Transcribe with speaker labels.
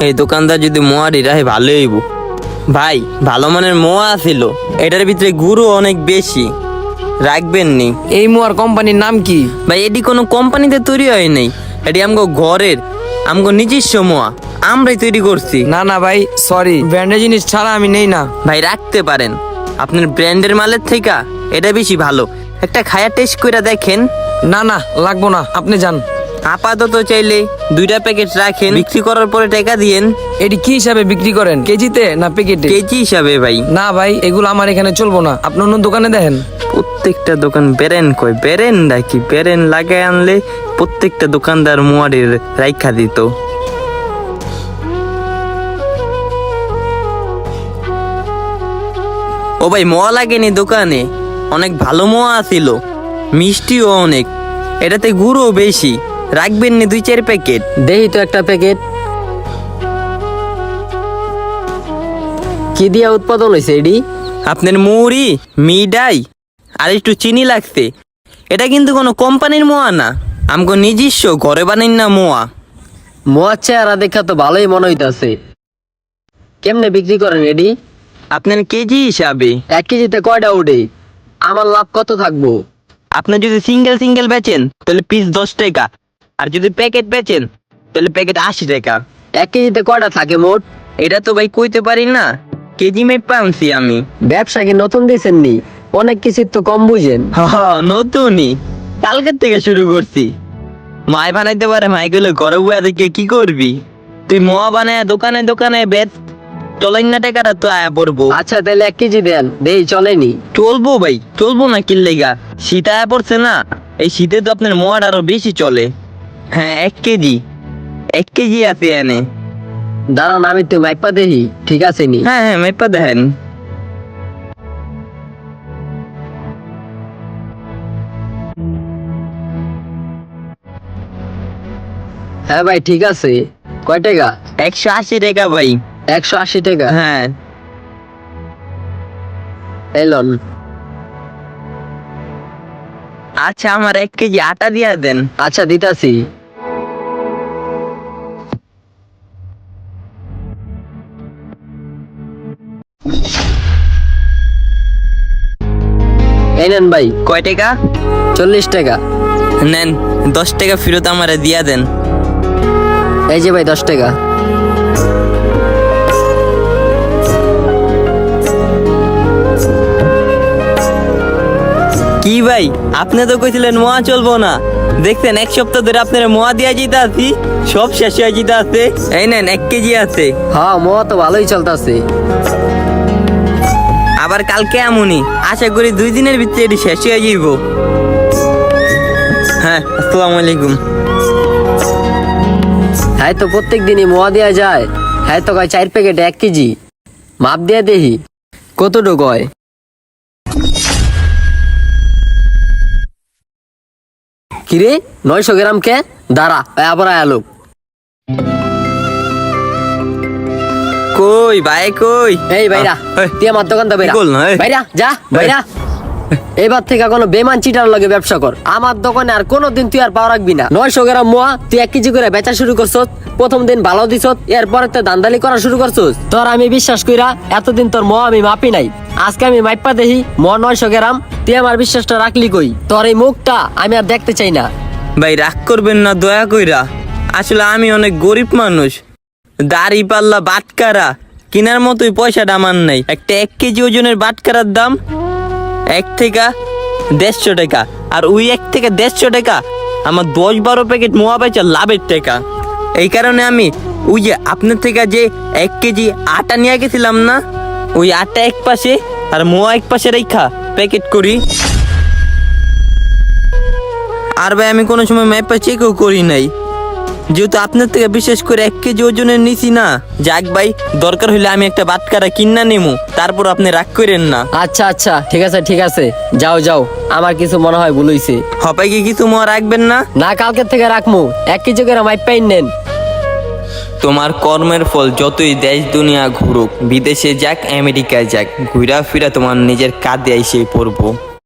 Speaker 1: এই দোকানদার যদি মোয়ারি রাহে ভালো হইব। ভাই ভালো মানের মোয়া ছিল এটার ভিতরে গুরু অনেক বেশি। রাখবেন নি।
Speaker 2: এই মোয়ার কোম্পানির নাম কি?
Speaker 1: ভাই এটি কোনো কোম্পানিতে তৈরি হয় নাই। এটি আমগো ঘরের আমগো নিজস্ব মোয়া। আমরাই তৈরি করছি।
Speaker 2: না না ভাই সরি ব্র্যান্ডের জিনিস ছাড়া আমি নেই না।
Speaker 1: ভাই রাখতে পারেন। আপনার ব্র্যান্ডের মালের থেকে এটা বেশি ভালো। একটা খায়া টেস্ট করে দেখেন।
Speaker 2: না না লাগবো না। আপনি যান।
Speaker 1: আপাতত চাইলে দুইটা প্যাকেট রাখেন। বিক্রি করার পরে টাকা দিয়েন।
Speaker 2: এটি কি হিসাবে বিক্রি করেন? কেজিতে না প্যাকেটে?
Speaker 1: কেজি হিসাবে ভাই।
Speaker 2: না ভাই এগুলো আমার এখানে চলবো না। আপনি অন্য দোকানে দেখেন।
Speaker 1: প্রত্যেকটা দোকান বেরেন কয়? বেরেন নাকি? বেরেন লাগাই আনলে প্রত্যেকটা দোকানদার মোয়ারের রাইখা দিত। ও ভাই মোয়া লাগেনি দোকানে? অনেক ভালো মোয়া ছিল। মিষ্টিও অনেক। এটাতে গুঁড়ো বেশি। রাখবেন নি দুই চার প্যাকেট।
Speaker 3: দেহি তো একটা প্যাকেট। কি দিয়া উৎপাদন হয়েছে এডি?
Speaker 1: আপনার মুড়ি মিডাই আর একটু চিনি লাগছে। এটা কিন্তু কোনো কোম্পানির মোয়া না আমগো নিজস্ব ঘরে বানাই না মোয়া।
Speaker 3: মোয়া চেহারা দেখা তো ভালোই মনে হইতাছে। কেমনে বিক্রি করেন এডি?
Speaker 1: আপনার কেজি হিসাবে।
Speaker 3: এক কেজিতে কয়টা উঠে? আমার লাভ কত থাকব?
Speaker 1: আপনি যদি সিঙ্গেল সিঙ্গেল বেচেন তাহলে পিস দশ টাকা। আর যদি প্যাকেট বেচেন তাহলে প্যাকেট আশি টাকা।
Speaker 3: এক কেজিতে কটা থাকে মোট?
Speaker 1: এটা তো ভাই কইতে পারি না। কেজি মেপ পানছি আমি।
Speaker 3: ব্যবসা কি নতুন দিয়েছেন নি অনেক কিছুর তো কম বুঝেন।
Speaker 1: নতুনই। কালকের থেকে শুরু করছি। মাই বানাইতে পারে মাই গুলো ঘরে বয়ে দেখে কি করবি? তুই মোয়া বানায় দোকানে দোকানে বেচ। চলেন না টাকাটা তো আয়া পড়ব।
Speaker 3: আচ্ছা তাহলে এক কেজি দেন। দেই চলেনি।
Speaker 1: চলবো ভাই চলবো না কিল্লেগা। শীত আয়া পড়ছে না। এই শীতে তো আপনার মোয়ার আরও বেশি চলে। হ্যাঁ এক কেজি। এক কেজি আছে এনে।
Speaker 3: দাঁড়ান আমি তো মাইপা দেহি ঠিক আছে নি?
Speaker 1: হ্যাঁ হ্যাঁ মেপা দেখেন।
Speaker 3: হ্যাঁ ভাই ঠিক আছে। কয় টাকা?
Speaker 1: একশো আশি টাকা ভাই।
Speaker 3: একশো আশি টাকা?
Speaker 1: হ্যাঁ।
Speaker 3: এলন
Speaker 1: আচ্ছা আমার এক কেজি আটা দিয়া দেন।
Speaker 3: আচ্ছা দিতাছি। এই নেন ভাই।
Speaker 1: কয় টাকা?
Speaker 3: চল্লিশ টাকা।
Speaker 1: নেন দশ টাকা ফেরত আমারে দিয়া দেন।
Speaker 3: এই যে ভাই দশ টাকা।
Speaker 1: কি ভাই আপনি তো কইছিলেন মোয়া চলবো না। দেখছেন এক সপ্তাহ ধরে আপনার মোয়া দিয়া যেতে আছি সব শেষ হয়ে যেতে আছে। এই নেন এক কেজি আছে।
Speaker 3: হ্যাঁ মোয়া তো ভালোই চলতেছে।
Speaker 1: আবার কালকে এমনই। আশা করি দুই দিনের ভিতরে এটি শেষ হয়ে যাইব। হ্যাঁ আসসালামু আলাইকুম।
Speaker 3: হ্যাঁ তো প্রত্যেক দিনই মোয়া দেওয়া যায়। হ্যাঁ তো কয় চার প্যাকেট এক কেজি। মাপ দিয়ে দেখি কতটুকু হয় কিরে, নয়শো গ্রাম কে? দাঁড়া আবার আলো
Speaker 1: কই ভাই কই?
Speaker 3: এই ভাইরা তুই আমার দোকান তো
Speaker 1: বলনো,
Speaker 3: ভাইরা যা ভাইরা। এবার থেকে কোনো বেমান চিটার লগে ব্যবসা কর। আমার দোকানে আর কোনোদিন তুই আর পাওয়া রাখবি না। নয়শো গ্রাম মোয়া তুই এক কেজি করে বেচা শুরু করছস। প্রথম দিন ভালো দিছ এরপরে তো দান্দালি করা শুরু করছস। তোর আমি বিশ্বাস কইরা এতদিন তোর মোয়া আমি মাপি নাই। আজকে আমি মাইপা দেখি মোয়া নয়শো গ্রাম। তুই আমার বিশ্বাসটা রাখলি কই? তোর এই মুখটা আমি আর দেখতে চাই না।
Speaker 1: ভাই রাগ করবেন না দয়া কইরা। আসলে আমি অনেক গরিব মানুষ। দাড়ি পাল্লা বাটকারা কেনার মতোই পয়সাটা আমার নাই। একটা এক কেজি ওজনের বাটকারার দাম? এক থেকে দেড়শো টাকা। আর ওই এক থেকে দেড়শো টাকা আমার দশ বারো প্যাকেট মোয়া বেচা লাভের টাকা। এই কারণে আমি ওই যে আপনার থেকে যে এক কেজি আটা নিয়ে গেছিলাম না, ওই আটা এক পাশে আর মোয়া এক পাশে রেখা প্যাকেট করি। আর ভাই, আমি কোনো সময় ম্যাপটা চেকও করি নাই। যেহেতু আপনার থেকে বিশেষ করে এক কেজি ওজনের নিছি না। যাক ভাই দরকার হলে আমি একটা বাটকারা কিনা নেমু তারপর আপনি রাগ করেন না।
Speaker 3: আচ্ছা আচ্ছা ঠিক আছে ঠিক আছে। যাও যাও আমার কিছু মনে হয় ভুল হইছে।
Speaker 1: হপাই কি কিছু মনে রাখবেন না?
Speaker 3: না কালকের থেকে রাখমু। এক কেজি করে মাইপাই নেন।
Speaker 1: তোমার কর্মের ফল যতই দেশ দুনিয়া ঘুরুক বিদেশে যাক আমেরিকায় যাক ঘুরা ফিরা তোমার নিজের কাঁধে এসে পড়ব।